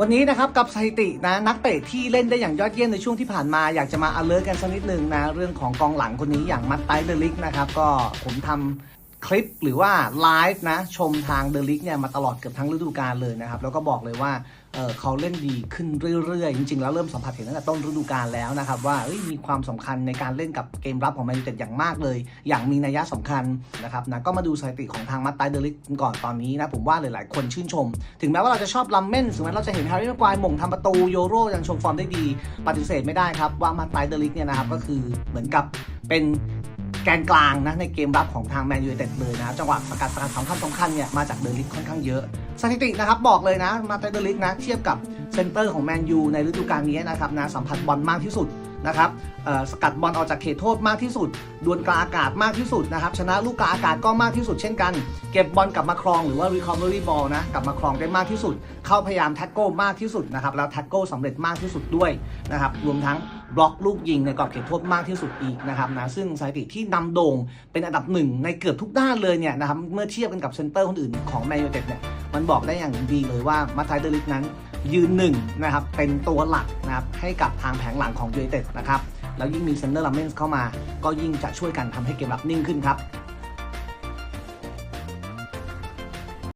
วันนี้นะครับกับสถิตินะนักเตะที่เล่นได้อย่างยอดเยี่ยมในช่วงที่ผ่านมาอยากจะมาอเลิร์กันสักนิดนึงนะเรื่องของกองหลังคนนี้อย่างมัตไตเดลิกนะครับก็ผมทำ คลิปหรือว่าไลฟ์นะ ชมทางเดลิกเนี่ยมาตลอดเกือบทั้งฤดูกาลเลยนะครับ แล้วก็บอกเลยว่าเอ่อเขาเล่นดีขึ้นเรื่อยๆ จริงๆ แล้วเริ่มสัมผัสเห็นตั้งแต่ต้นฤดูกาลแล้วนะครับ ว่ามีความสำคัญในการเล่นกับเกมรับของแมนยูเต็ดอย่างมากเลย อย่างมีนัยสำคัญนะครับนะก็มาดูสถิติของทางมัตไตเดลิกกันก่อนตอนนี้นะผมว่าหลายๆ คนชื่นชม ถึงแม้ว่าเราจะชอบลัมเม่นถึงแม้เราจะเห็นแฮร์รี่แม็กควายหม่งทำประตูโยโรยังโชว์ฟอร์มได้ดี ปฏิเสธไม่ได้ครับว่ามัตไตเดลิกเนี่ยนะครับก็คือเหมือนกับเป็น แกนกลางนะในเกมรับของทางแมนยูเต็ดเลยนะจังหวะสกัดสกัดสำคัญสำคัญเนี่ยมาจากเดลิกค่อนข้างเยอะ สถิตินะครับบอกเลยนะ มาไตเดลิกนะเทียบกับเซนเตอร์ของแมนยูในฤดูกาลนี้นะครับนะสัมผัสบอลมากที่สุดนะครับสกัดบอลออกจากเขตโทษมากที่สุด ดวลกลางอากาศมากที่สุดนะครับ ชนะลูกกลางอากาศก็มากที่สุดเช่นกัน เก็บบอลกลับมาครองหรือว่า recovery ball นะ กลับมาครองได้มากที่สุด เข้าพยายามแท็กโก้มากที่สุดนะครับ แล้วแท็กโก้สำเร็จมากที่สุดด้วยนะครับ รวมทั้ง บล็อกลูกยิงในกรอบเขตโทษมากที่สุดอีกนะครับนะซึ่งสถิติที่นำโด่งเป็นอันดับหนึ่งในเกือบทุกด้านเลยเนี่ยนะครับเมื่อเทียบกันกับเซนเตอร์คนอื่นของแมนยูเต็ดเนี่ยมันบอกได้อย่างดีเลยว่ามาไทเดลิกนั้นยืนหนึ่งนะครับเป็นตัวหลักนะครับให้กับทางแผงหลังของยูเต็ดนะครับแล้วยิ่งมีเซนเตอร์ลัมเมนส์เข้ามา ก็ยิ่งจะช่วยกันทำให้เกมรับนิ่งขึ้นครับ